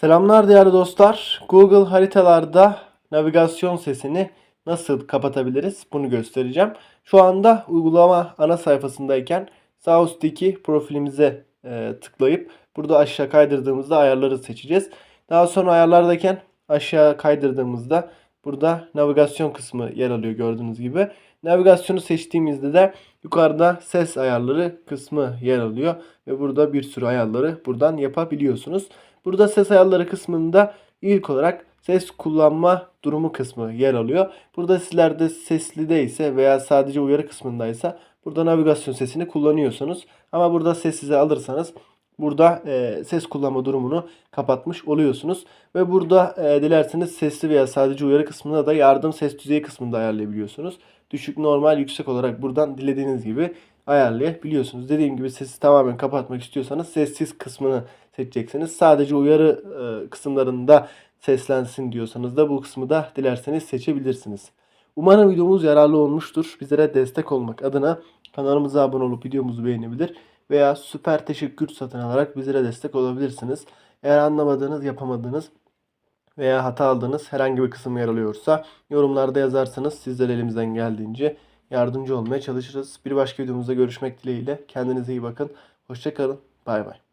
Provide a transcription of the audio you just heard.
Selamlar değerli dostlar. Google haritalarda navigasyon sesini nasıl kapatabiliriz bunu göstereceğim. Şu anda uygulama ana sayfasındayken sağ üstteki profilimize e, tıklayıp burada aşağı kaydırdığımızda ayarları seçeceğiz. Daha sonra ayarlardayken aşağı kaydırdığımızda burada navigasyon kısmı yer alıyor gördüğünüz gibi. Navigasyonu seçtiğimizde de yukarıda ses ayarları kısmı yer alıyor ve burada bir sürü ayarları buradan yapabiliyorsunuz. Burada ses ayarları kısmında ilk olarak ses kullanma durumu kısmı yer alıyor. Burada sizlerde sesli değilse veya sadece uyarı kısmındaysa burada navigasyon sesini kullanıyorsunuz. Ama burada sessize alırsanız burada e, ses kullanma durumunu kapatmış oluyorsunuz. Ve burada e, dilerseniz sesli veya sadece uyarı kısmında da yardım ses düzeyi kısmında ayarlayabiliyorsunuz. Düşük, normal, yüksek olarak buradan dilediğiniz gibi ayarlayabiliyorsunuz. Dediğim gibi sesi tamamen kapatmak istiyorsanız sessiz kısmını seçeceksiniz. Sadece uyarı e, kısımlarında seslensin diyorsanız da bu kısmı da dilerseniz seçebilirsiniz. Umarım videomuz yararlı olmuştur. Bizlere destek olmak adına kanalımıza abone olup videomuzu beğenebilir veya süper teşekkür satın alarak bizlere destek olabilirsiniz. Eğer anlamadığınız, yapamadığınız veya hata aldığınız herhangi bir kısım yer alıyorsa yorumlarda yazarsanız sizlere elimizden geldiğince yardımcı olmaya çalışırız. Bir başka videomuzda görüşmek dileğiyle. Kendinize iyi bakın. Hoşçakalın. Bay bay.